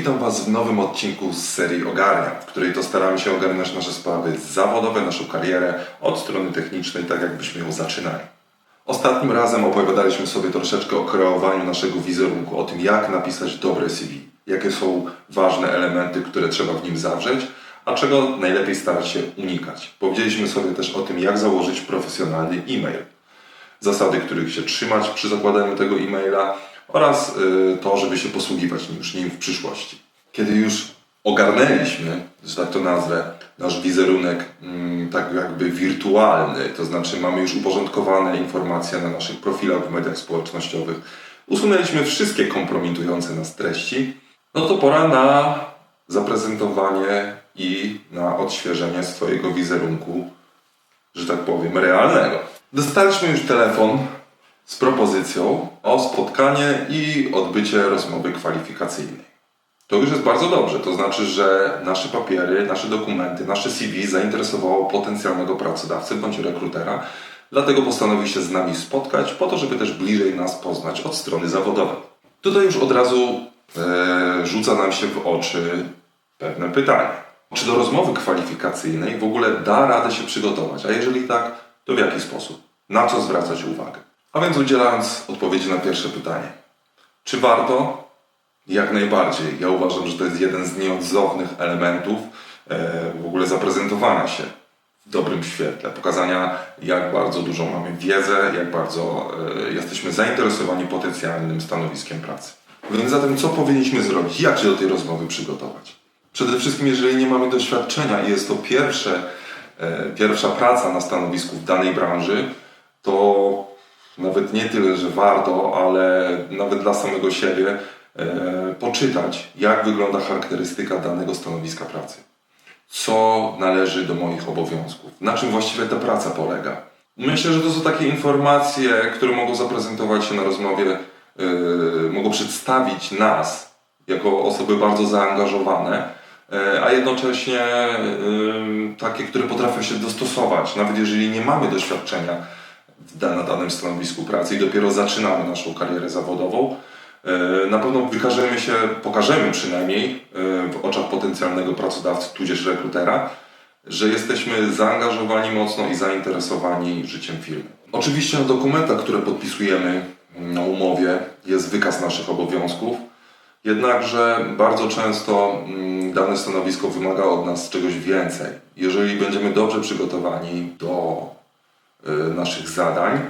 witam Was w nowym odcinku z serii Ogarnia, w której to staramy się ogarnąć nasze sprawy zawodowe, naszą karierę od strony technicznej, tak jakbyśmy ją zaczynali. Ostatnim razem opowiadaliśmy sobie troszeczkę o kreowaniu naszego wizerunku, o tym jak napisać dobre CV, jakie są ważne elementy, które trzeba w nim zawrzeć, a czego najlepiej starać się unikać. Powiedzieliśmy sobie też o tym, jak założyć profesjonalny e-mail, zasady, których się trzymać przy zakładaniu tego e-maila oraz y, to, żeby się posługiwać już nim w przyszłości. Kiedy już ogarnęliśmy, że tak to nazwę, nasz wizerunek mm, tak jakby wirtualny, to znaczy mamy już uporządkowane informacje na naszych profilach w mediach społecznościowych, usunęliśmy wszystkie kompromitujące nas treści, no to pora na zaprezentowanie i na odświeżenie swojego wizerunku, że tak powiem, realnego. Dostaliśmy już telefon z propozycją o spotkanie i odbycie rozmowy kwalifikacyjnej. To już jest bardzo dobrze, to znaczy, że nasze papiery, nasze dokumenty, nasze CV zainteresowało potencjalnego pracodawcę bądź rekrutera, dlatego postanowił się z nami spotkać, po to, żeby też bliżej nas poznać od strony zawodowej. Tutaj już od razu e, rzuca nam się w oczy pewne pytanie. Czy do rozmowy kwalifikacyjnej w ogóle da radę się przygotować? A jeżeli tak, to w jaki sposób? Na co zwracać uwagę? A więc udzielając odpowiedzi na pierwsze pytanie. Czy warto? Jak najbardziej. Ja uważam, że to jest jeden z nieodzownych elementów e, w ogóle zaprezentowania się w dobrym świetle, pokazania jak bardzo dużą mamy wiedzę, jak bardzo e, jesteśmy zainteresowani potencjalnym stanowiskiem pracy. Więc zatem co powinniśmy zrobić? Jak się do tej rozmowy przygotować? Przede wszystkim, jeżeli nie mamy doświadczenia i jest to pierwsze, e, pierwsza praca na stanowisku w danej branży, nawet nie tyle, że warto, ale nawet dla samego siebie e, poczytać, jak wygląda charakterystyka danego stanowiska pracy. Co należy do moich obowiązków? Na czym właściwie ta praca polega? Myślę, że to są takie informacje, które mogą zaprezentować się na rozmowie, yy, mogą przedstawić nas jako osoby bardzo zaangażowane, yy, a jednocześnie takie, które potrafią się dostosować, nawet jeżeli nie mamy doświadczenia na danym stanowisku pracy i dopiero zaczynamy naszą karierę zawodową, e, na pewno wykażemy się, pokażemy przynajmniej e, w oczach potencjalnego pracodawcy, tudzież rekrutera, że jesteśmy zaangażowani mocno i zainteresowani życiem firmy. Oczywiście na dokumentach, które podpisujemy na umowie jest wykaz naszych obowiązków, jednakże bardzo często mm, dane stanowisko wymaga od nas czegoś więcej. Jeżeli będziemy dobrze przygotowani do naszych zadań,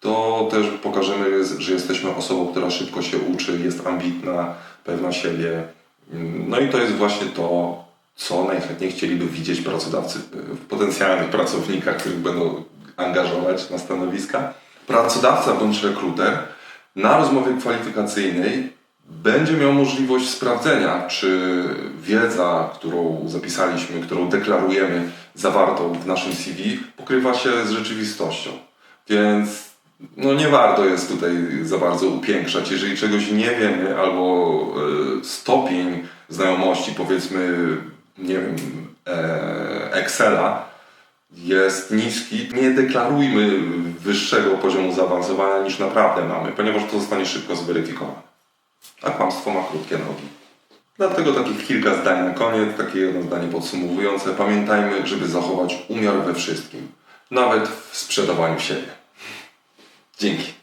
to też pokażemy, że jesteśmy osobą, która szybko się uczy, jest ambitna, pewna siebie. No i to jest właśnie to, co najchętniej chcieliby widzieć pracodawcy w potencjalnych pracownikach, których będą angażować na stanowiska. Pracodawca bądź rekruter na rozmowie kwalifikacyjnej będzie miał możliwość sprawdzenia, czy wiedza, którą zapisaliśmy, którą deklarujemy, zawartą w naszym CV, pokrywa się z rzeczywistością. Więc no nie warto jest tutaj za bardzo upiększać. Jeżeli czegoś nie wiemy, albo e, stopień znajomości, powiedzmy, nie wiem, e, Excela jest niski, nie deklarujmy wyższego poziomu zaawansowania niż naprawdę mamy, ponieważ to zostanie szybko zweryfikowane a kłamstwo ma krótkie nogi. Dlatego takich kilka zdań na koniec, takie jedno zdanie podsumowujące. Pamiętajmy, żeby zachować umiar we wszystkim, nawet w sprzedawaniu siebie. Dzięki.